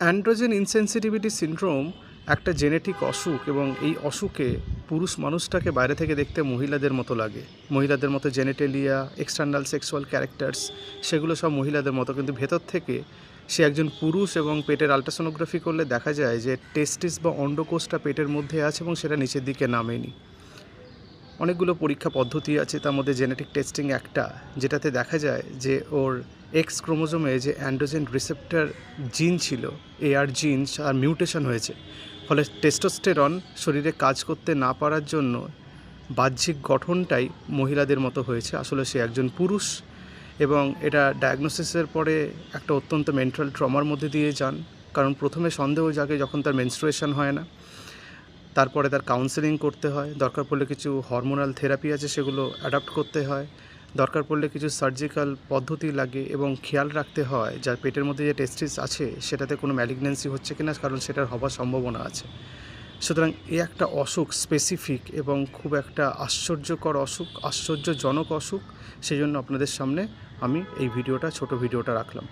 Androgen insensitivity syndrome একটা genetic অসুখ এবং এই অসুখে পুরুষ মানুষটাকে বাইরে থেকে দেখতে মহিলাদের মতো লাগে। মহিলাদের মতো জেনেটেলিয়া, এক্সটার্নাল সেক্সুয়াল ক্যারেক্টার্স, সেগুলো সব মহিলাদের মতো। কিন্তু ভেতর থেকে সে একজন পুরুষ এবং পেটের আলট্রাসোনোগ্রাফি করলে দেখা যায় যে টেস্টিস বা অন্ডকোষটা পেটের মধ্যে আছে এবং সেটা নিচের দিকে নামেনি। অনেকগুলো পরীক্ষা পদ্ধতি আছে, তার মধ্যে জেনেটিক টেস্টিং একটা, যেটাতে দেখা যায় যে ওর এক্স ক্রোমোজোমে যে অ্যান্ড্রোজেন রিসেপ্টার জিন ছিল এআর জিন আর মিউটেশন হয়েছে। ফলে টেস্টোস্টেরন শরীরে কাজ করতে না পারার জন্য বাহ্যিক গঠনটাই মহিলাদের মতো হয়েছে। আসলে সে একজন পুরুষ এবং এটা ডায়াগনোসিসের পরে একটা অত্যন্ত মেন্টাল ট্রমার মধ্যে দিয়ে যান। কারণ প্রথমে সন্দেহ জাগে যখন তার মেনস্ট্রুয়েশন হয় না। তারপরে তার কাউন্সেলিং করতে হয়। দরকার পড়লে কিছু হরমোনাল থেরাপি আছে সেগুলো অ্যাডাপ্ট করতে হয়। দরকার পড়লে কিছু সার্জিক্যাল পদ্ধতি লাগে এবং খেয়াল রাখতে হয় যার পেটের মধ্যে যে টেস্টিস আছে, সেটাতে কোনো ম্যালিগনেন্সি হচ্ছে কিনা, কারণ সেটার হবার সম্ভাবনা আছে। সুতরাং এ একটা অসুখ স্পেসিফিক এবং খুব একটা আশ্চর্যকর অসুখ, আশ্চর্যজনক অসুখ, সেই জন্য আপনাদের সামনে আমি এই ভিডিওটা, ছোট ভিডিওটা রাখলাম।